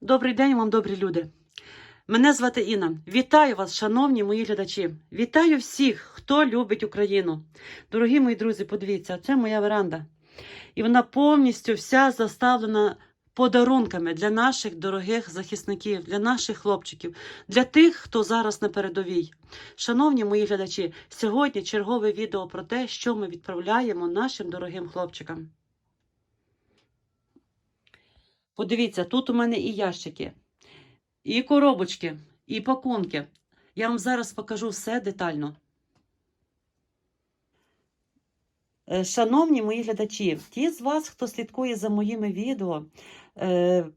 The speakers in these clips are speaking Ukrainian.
Добрий день вам, добрі люди. Мене звати Інна. Вітаю вас, шановні мої глядачі. Вітаю всіх, хто любить Україну. Дорогі мої друзі, подивіться, це моя веранда. І вона повністю вся заставлена подарунками для наших дорогих захисників, для наших хлопчиків, для тих, хто зараз на передовій. Шановні мої глядачі, сьогодні чергове відео про те, що ми відправляємо нашим дорогим хлопчикам. Подивіться, тут у мене і ящики, і коробочки, і пакунки. Я вам зараз покажу все детально. Е, Шановні мої глядачі, ті з вас, хто слідкує за моїми відео,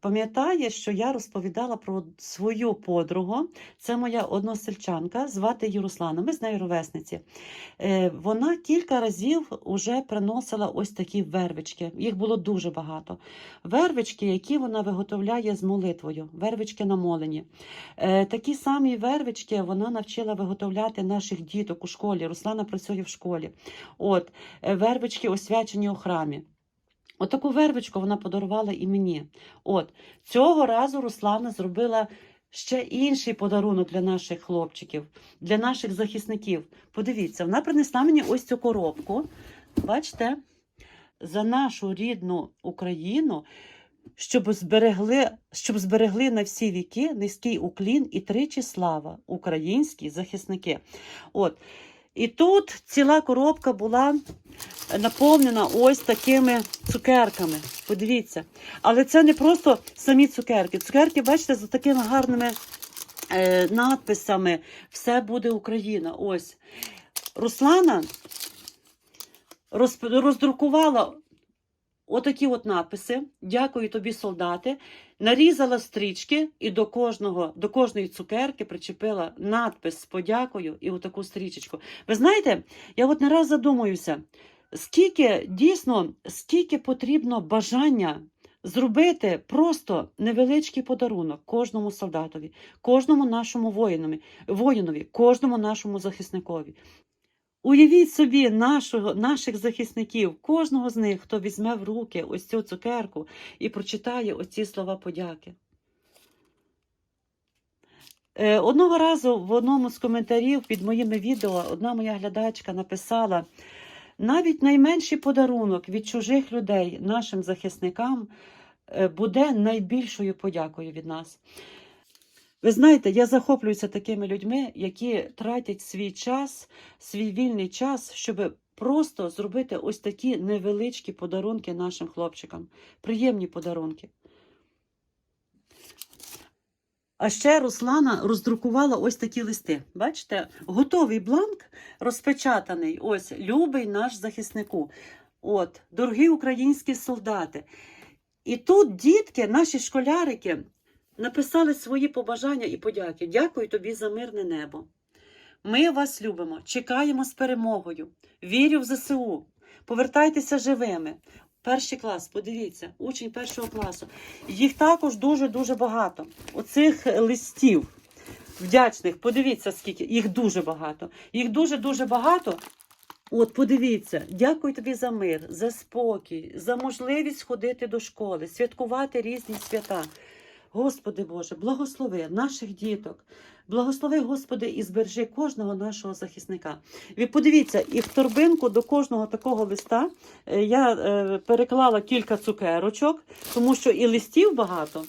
пам'ятає, що я розповідала про свою подругу. Це моя односельчанка, звати її Руслана. Ми з нею ровесниці. Е, Вона кілька разів уже приносила ось такі вервички. Їх було дуже багато. Вервички, які вона виготовляє з молитвою, вервички намолені. Е, Такі самі вервички вона навчила виготовляти наших діток у школі. Руслана працює в школі. От, е, вервички освячені у храмі. Отаку вервичку вона подарувала і мені. От, цього разу Руслана зробила ще інший подарунок для наших хлопчиків, для наших захисників. Подивіться, вона принесла мені ось цю коробку. Бачите, за нашу рідну Україну, щоб зберегли, щоб зберегли на всі віки низький уклін і тричі слава українські захисники. От. І тут ціла коробка була наповнена ось такими цукерками. Подивіться. Але це не просто самі цукерки. Цукерки, бачите, з такими гарними е, надписами. Все буде Україна. Ось. Руслана розп- роздрукувала отакі от надписи. Дякую тобі, солдати. Нарізала стрічки і до кожного, до кожної цукерки причепила надпис з подякою і отаку стрічечку. Ви знаєте, я от не раз задумуюся, скільки дійсно, скільки потрібно бажання зробити просто невеличкий подарунок кожному солдатові, кожному нашому воїнові, воїнові, кожному нашому захисникові. Уявіть собі нашого, наших захисників, кожного з них, хто візьме в руки ось цю цукерку і прочитає оці слова подяки. Е, Одного разу в одному з коментарів під моїми відео одна моя глядачка написала: навіть найменший подарунок від чужих людей нашим захисникам е, буде найбільшою подякою від нас. Ви знаєте, я захоплююся такими людьми, які тратять свій час, свій вільний час, щоб просто зробити ось такі невеличкі подарунки нашим хлопчикам. Приємні подарунки. А ще Руслана роздрукувала ось такі листи. Бачите, готовий бланк розпечатаний. Ось любий наш захиснику. От, дорогі українські солдати. І тут дітки, наші школярики, написали свої побажання і подяки. Дякую тобі за мирне небо. Ми вас любимо, чекаємо з перемогою. Вірю в ЗСУ. Повертайтеся живими. Перший клас, подивіться, учень першого класу. Їх також дуже-дуже багато. Оцих листів вдячних, подивіться, скільки, їх дуже багато. Їх дуже-дуже багато. От, подивіться, дякую тобі за мир, за спокій, за можливість ходити до школи, святкувати різні свята. Господи Боже, благослови наших діток, благослови, Господи, і збережи кожного нашого захисника. Ви подивіться, і в торбинку до кожного такого листа е, я е, переклала кілька цукерочок, тому що і листів багато.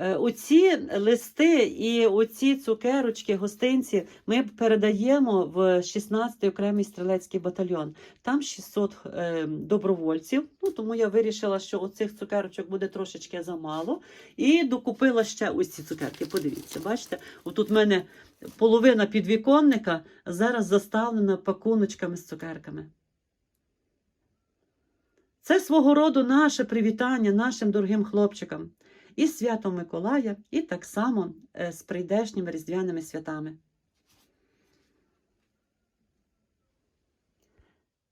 Е, Оці листи і оці цукерочки, гостинці ми передаємо в 16-й окремий стрілецький батальйон. Там 600 е, добровольців. Ну тому я вирішила, що оцих цукерочок буде трошечки замало. І докупила ще ось ці цукерки. Подивіться, бачите, отут в мене половина підвіконника зараз заставлена пакуночками з цукерками. Це свого роду наше привітання нашим дорогим хлопчикам і святом Миколая, і так само е, з прийдешніми різдвяними святами.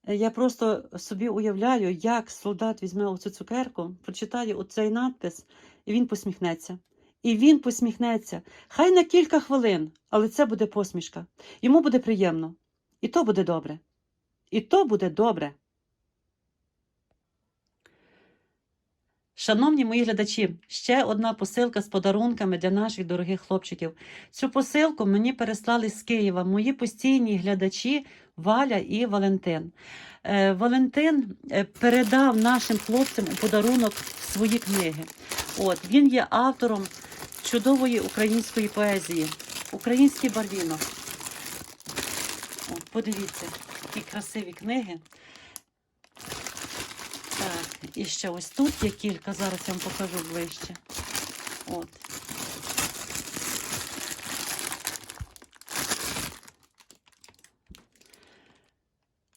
Е, Я просто собі уявляю, як солдат візьме оцю цукерку, прочитає оцей надпис, і він посміхнеться. І він посміхнеться. Хай на кілька хвилин, але це буде посмішка. Йому буде приємно. І то буде добре. І то буде добре. Шановні мої глядачі, ще одна посилка з подарунками для наших дорогих хлопчиків. Цю посилку мені переслали з Києва мої постійні глядачі Валя і Валентин. Е, Валентин е, передав нашим хлопцям у подарунок свої книги. От він є автором чудової української поезії, український барвінок. Подивіться, які красиві книги. І ще ось тут є кілька, зараз я вам покажу ближче. От.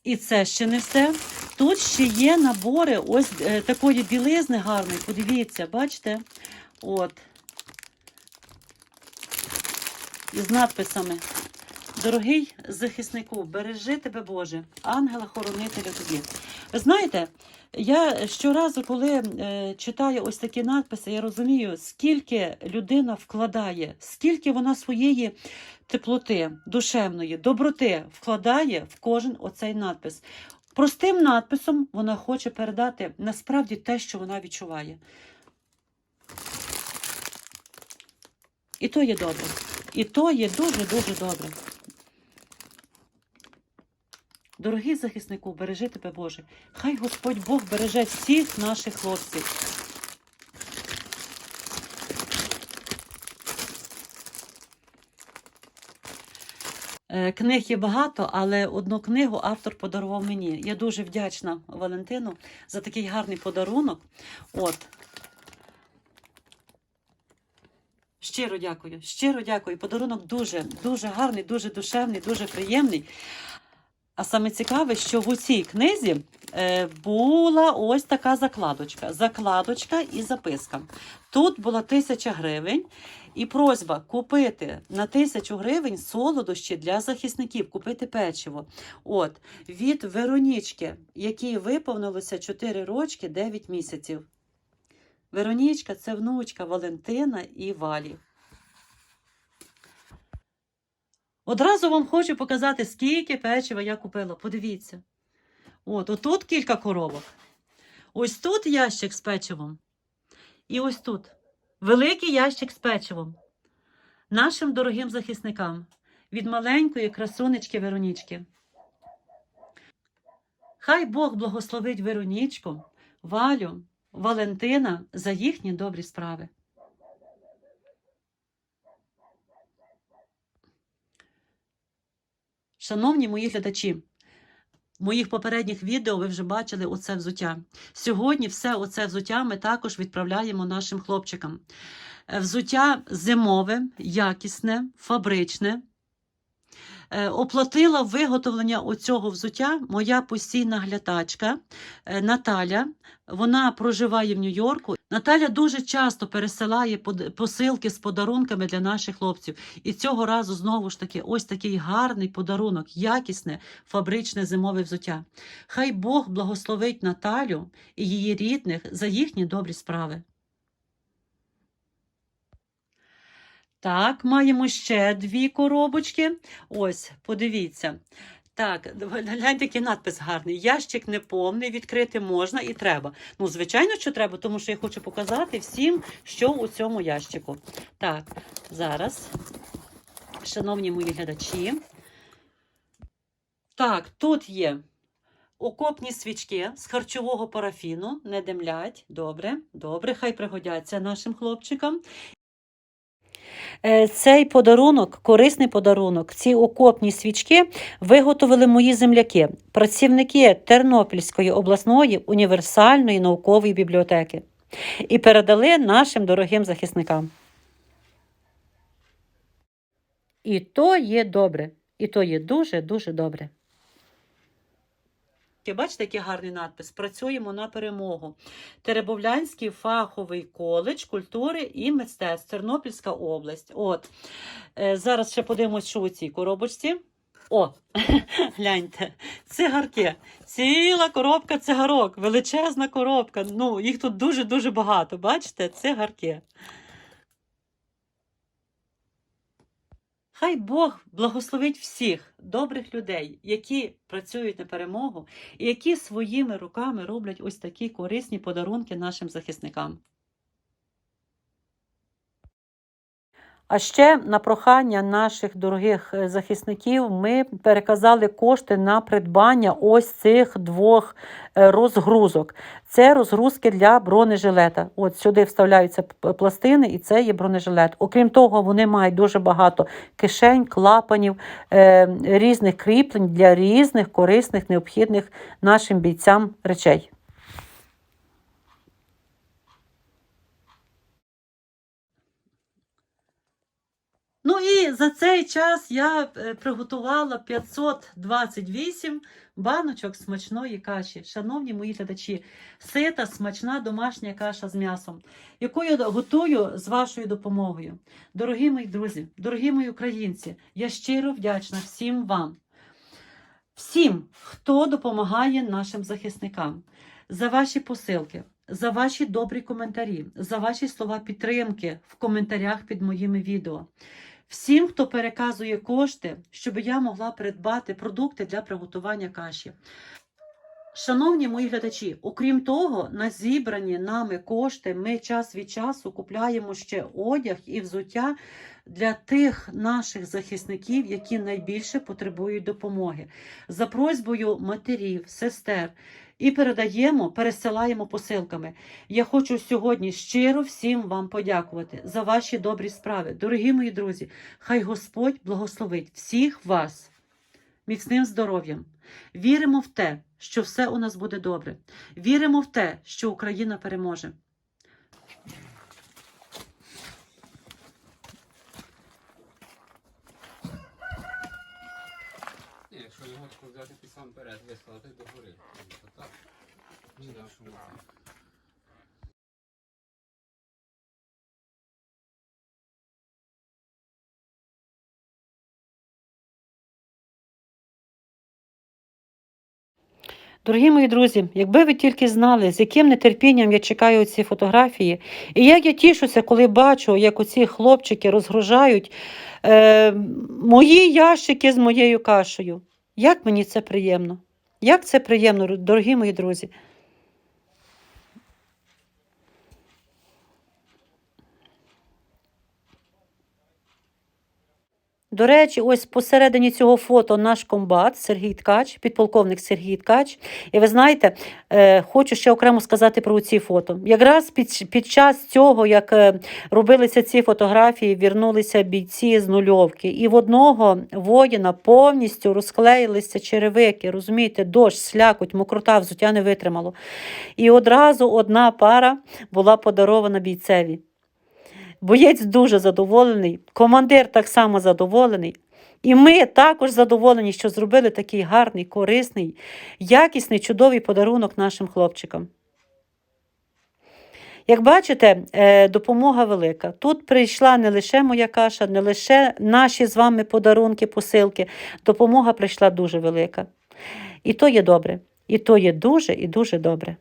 І це ще не все. Тут ще є набори ось е, такої білизни гарної. Подивіться, бачите? От. Із надписами. Дорогий захиснику, бережи тебе Боже, ангела-хоронителя тобі. Знаєте, я щоразу, коли е, читаю ось такі надписи, я розумію, скільки людина вкладає, скільки вона своєї теплоти, душевної, доброти вкладає в кожен оцей надпис. Простим надписом вона хоче передати насправді те, що вона відчуває. І то є добре. І то є дуже-дуже добре. Дорогий захиснику, бережи тебе, Боже. Хай Господь Бог береже всіх наших хлопців. Е, Книг є багато, але одну книгу автор подарував мені. Я дуже вдячна Валентину за такий гарний подарунок. От. Щиро дякую, щиро дякую. Подарунок дуже, дуже гарний, дуже душевний, дуже приємний. А саме цікаве, що в цій книзі е, була ось така закладочка. Закладочка і записка. Тут була тисяча гривень, і просьба купити на тисячу гривень солодощі для захисників, купити печиво. От від Веронічки, якій виповнилося 4 рочки 9 місяців. Веронічка це внучка Валентина і Валі. Одразу вам хочу показати, скільки печива я купила. Подивіться. От, отут кілька коробок. Ось тут ящик з печивом. І ось тут великий ящик з печивом. Нашим дорогим захисникам від маленької красунечки Веронічки. Хай Бог благословить Веронічку, Валю, Валентина за їхні добрі справи. Шановні мої глядачі, в моїх попередніх відео ви вже бачили оце взуття. Сьогодні все оце взуття ми також відправляємо нашим хлопчикам. Е, Взуття зимове, якісне, фабричне. Е, Оплатила виготовлення оцього взуття моя постійна глядачка е, Наталя. Вона проживає в Нью-Йорку. Наталя дуже часто пересилає посилки з подарунками для наших хлопців. І цього разу знову ж таки ось такий гарний подарунок, якісне фабричне зимове взуття. Хай Бог благословить Наталю і її рідних за їхні добрі справи. Так, маємо ще дві коробочки. Ось, подивіться. Так, гляньте, який надпис гарний. Ящик не повний, відкрити можна і треба. Ну, звичайно, що треба, тому що я хочу показати всім, що у цьому ящику. Так, зараз, шановні мої глядачі. Так, тут є окопні свічки з харчового парафіну, не демлять. Добре, добре, хай пригодяться нашим хлопчикам. Е, Цей подарунок, корисний подарунок, ці окопні свічки виготовили мої земляки, працівники Тернопільської обласної універсальної наукової бібліотеки, і передали нашим дорогим захисникам. І то є добре, і то є дуже-дуже добре. Бачите, який гарний надпис? Працюємо на перемогу. Теребовлянський фаховий коледж культури і мистецтв, Тернопільська область. От. Е, зараз ще подивимось, що у цій коробочці. О, гляньте, цигарки. Ціла коробка цигарок, величезна коробка. Ну, їх тут дуже-дуже багато. Бачите, цигарки. Хай Бог благословить всіх добрих людей, які працюють на перемогу і які своїми руками роблять ось такі корисні подарунки нашим захисникам. А ще на прохання наших дорогих е, захисників ми переказали кошти на придбання ось цих двох е, розгрузок. Це розгрузки для бронежилета. От сюди вставляються пластини, і це є бронежилет. Окрім того, вони мають дуже багато кишень, клапанів, е, різних кріплень для різних корисних, необхідних нашим бійцям речей. Ну і за цей час я е, приготувала 528 баночок смачної каші. Шановні мої глядачі, сита смачна домашня каша з м'ясом, яку я готую з вашою допомогою. Дорогі мої друзі, дорогі мої українці, я щиро вдячна всім вам, всім, хто допомагає нашим захисникам, за ваші посилки. За ваші добрі коментарі, за ваші слова підтримки в коментарях під моїми відео. Всім, хто переказує кошти, щоб я могла придбати продукти для приготування каші. Шановні мої глядачі, окрім того, на зібрані нами кошти ми час від часу купляємо ще одяг і взуття для тих наших захисників, які найбільше потребують допомоги. За просьбою матерів, сестер. І передаємо, пересилаємо посилками. Я хочу сьогодні щиро всім вам подякувати за ваші добрі справи. Дорогі мої друзі, хай Господь благословить всіх вас міцним здоров'ям. Віримо в те, що все у нас буде добре. Віримо в те, що Україна переможе. Ні, якщо взяти під сам перед, вислати до гори. То так. Чи да, що ми? Дорогі мої друзі, якби ви тільки знали, з яким нетерпінням я чекаю ці фотографії, і як я тішуся, коли бачу, як оці хлопчики розгружають е, мої ящики з моєю кашею. Як мені це приємно? Як це приємно, дорогі мої друзі. До речі, ось посередині цього фото наш комбат Сергій Ткач, підполковник Сергій Ткач. І ви знаєте, е, хочу ще окремо сказати про ці фото. Якраз під, під час цього, як е, робилися ці фотографії, вірнулися бійці з нульовки. І в одного воїна повністю розклеїлися черевики. Розумієте, дощ, слякоть, мокрота, взуття не витримало. І одразу одна пара була подарована бійцеві. Боєць дуже задоволений, командир так само задоволений. І ми також задоволені, що зробили такий гарний, корисний, якісний, чудовий подарунок нашим хлопчикам. Як бачите, е, допомога велика. Тут прийшла не лише моя каша, не лише наші з вами подарунки, посилки. Допомога прийшла дуже велика. І то є добре. І то є дуже і дуже добре.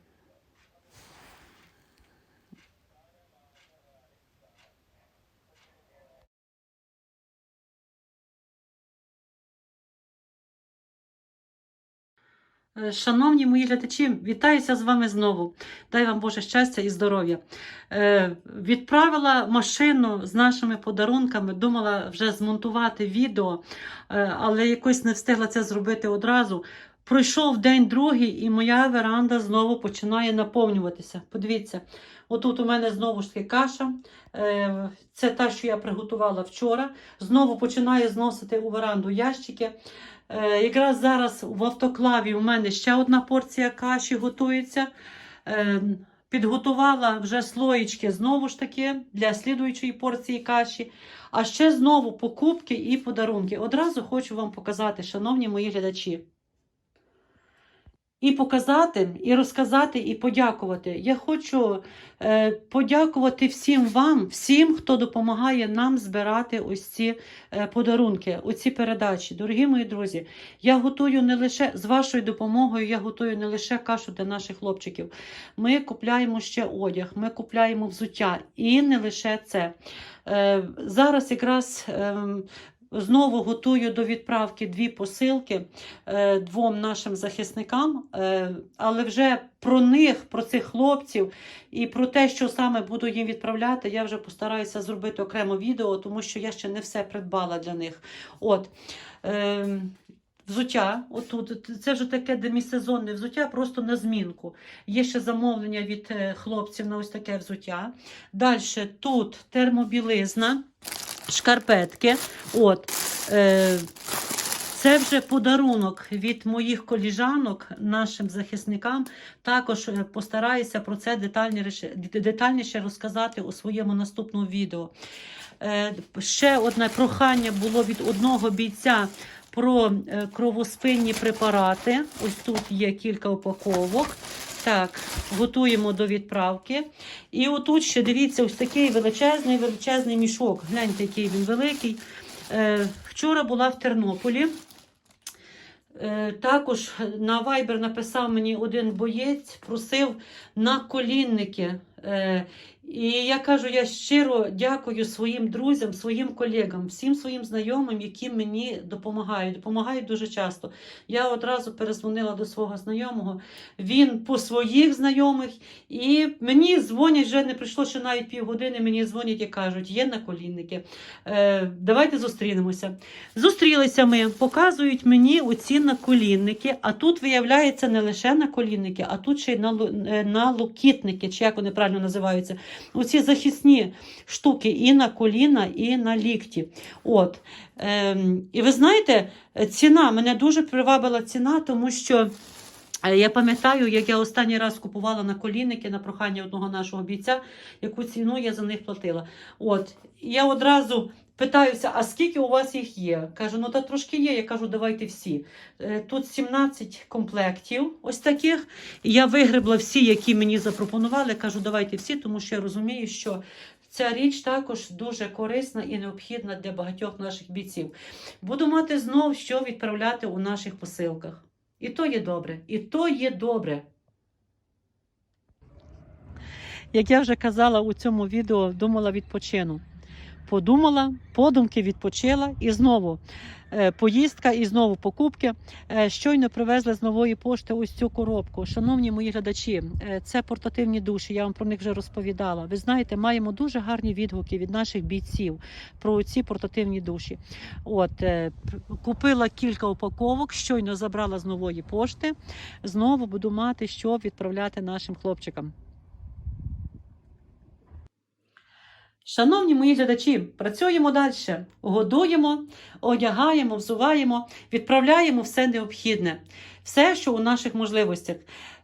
Шановні мої глядачі, вітаюся з вами знову. Дай вам Боже щастя і здоров'я. Е, відправила машину з нашими подарунками, думала вже змонтувати відео, е, але якось не встигла це зробити одразу. Пройшов день другий, і моя веранда знову починає наповнюватися. Подивіться, отут у мене знову ж таки каша. Е, це та, що я приготувала вчора. Знову починаю зносити у веранду ящики. Е, Якраз зараз в автоклаві у мене ще одна порція каші готується. Е, Підготувала вже слоєчки знову ж таки для слідуючої порції каші. А ще знову покупки і подарунки. Одразу хочу вам показати, шановні мої глядачі. І показати, і розказати, і подякувати. Я хочу е, подякувати всім вам, всім, хто допомагає нам збирати ось ці е, подарунки, оці передачі. Дорогі мої друзі, я готую не лише з вашою допомогою, я готую не лише кашу для наших хлопчиків. Ми купляємо ще одяг, ми купляємо взуття. І не лише це. Е, зараз якраз. ем, Знову готую до відправки дві посилки е, двом нашим захисникам, е, але вже про них, про цих хлопців і про те, що саме буду їм відправляти, я вже постараюся зробити окремо відео, тому що я ще не все придбала для них. От. Е, Взуття, отут, це вже таке демісезонне взуття, просто на змінку. Є ще замовлення від хлопців на ось таке взуття. Далі тут термобілизна, шкарпетки. От, е, це вже подарунок від моїх коліжанок нашим захисникам. Також е, постараюся про це детальніше, детальніше розказати у своєму наступному відео. Е, ще одне прохання було від одного бійця про е, кровоспинні препарати. Ось тут є кілька упаковок. Так, готуємо до відправки. І отут ще дивіться, ось такий величезний величезний мішок. Гляньте, який він великий. Е, вчора була в Тернополі. Е, також на Viber написав мені один боєць, просив на колінники. Е, і я кажу, я щиро дякую своїм друзям, своїм колегам, всім своїм знайомим, які мені допомагають. Допомагають дуже часто. Я одразу перезвонила до свого знайомого. Він по своїх знайомих, і мені дзвонять, вже не пройшло ще навіть півгодини. Мені дзвонять і кажуть, є наколінники. Е, давайте зустрінемося. Зустрілися ми, показують мені оці наколінники, а тут виявляється не лише наколінники, а тут ще й налу- е, налокітники, чи як вони правильно називаються. Оці захисні штуки і на коліна, і на лікті. От. Ем, і ви знаєте, ціна мене дуже привабила ціна, тому що. е, Я пам'ятаю, як я останній раз купувала на колінники на прохання одного нашого бійця, яку ціну я за них платила. От я одразу питаюся, а скільки у вас їх є? Кажу, ну та трошки є. Я кажу, давайте всі. Е, Тут 17 комплектів, ось таких. Я вигребла всі, які мені запропонували. Кажу, давайте всі, тому що я розумію, що ця річ також дуже корисна і необхідна для багатьох наших бійців. Буду мати знов що відправляти у наших посилках. І то є добре, і то є добре. Як я вже казала у цьому відео, думала відпочину. Подумала, подумки відпочила і знову е, поїздка, і знову покупки. Е, щойно привезли з нової пошти ось цю коробку. Шановні мої глядачі, е, це портативні душі. Я вам про них вже розповідала. Ви знаєте, маємо дуже гарні відгуки від наших бійців про ці портативні душі. От купила кілька упаковок, щойно забрала з нової пошти. Знову буду мати що відправляти нашим хлопчикам. Шановні мої глядачі, працюємо далі. Годуємо, одягаємо, взуваємо, відправляємо все необхідне, все, що у наших можливостях.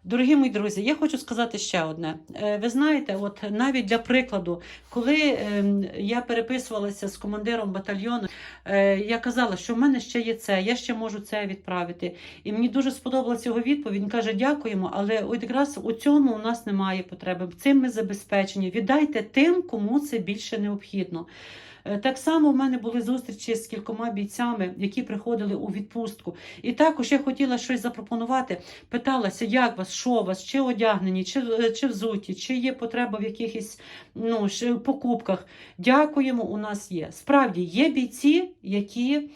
Дорогі мої друзі, я хочу сказати ще одне. Е, Ви знаєте, от навіть для прикладу, коли ем, я переписувалася з командиром батальйону, е, я казала, що в мене ще є це, я ще можу це відправити. І мені дуже сподобалася його відповідь. Він каже: дякуємо, але от якраз у цьому у нас немає потреби. Цим ми забезпечені. Віддайте тим, кому це більше необхідно. Е, Так само в мене були зустрічі з кількома бійцями, які приходили у відпустку. І також я хотіла щось запропонувати. Питалася, як вас, що вас, чи одягнені, чи, е, чи взуті, чи є потреба в якихось ну, покупках. Дякуємо, у нас є. Справді є бійці, які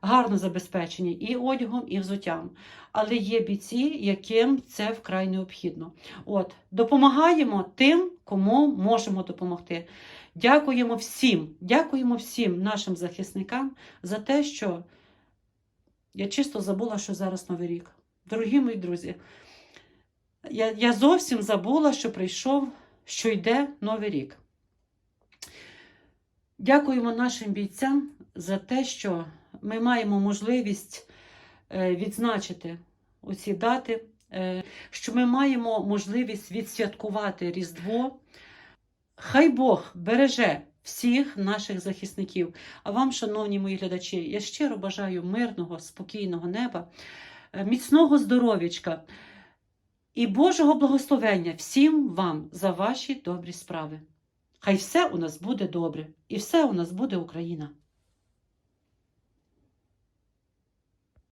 гарно забезпечені і одягом, і взуттям. Але є бійці, яким це вкрай необхідно. От, допомагаємо тим, кому можемо допомогти. Дякуємо всім, дякуємо всім нашим захисникам за те, що я чисто забула, що зараз Новий рік. Дорогі мої друзі, я, я зовсім забула, що прийшов, що йде Новий рік. Дякуємо нашим бійцям за те, що ми маємо можливість е, відзначити оці дати, е, що ми маємо можливість відсвяткувати Різдво. Хай Бог береже всіх наших захисників. А вам, шановні мої глядачі, я щиро бажаю мирного, спокійного неба, е, міцного здоров'ячка і Божого благословення всім вам за ваші добрі справи. Хай все у нас буде добре, і все у нас буде Україна.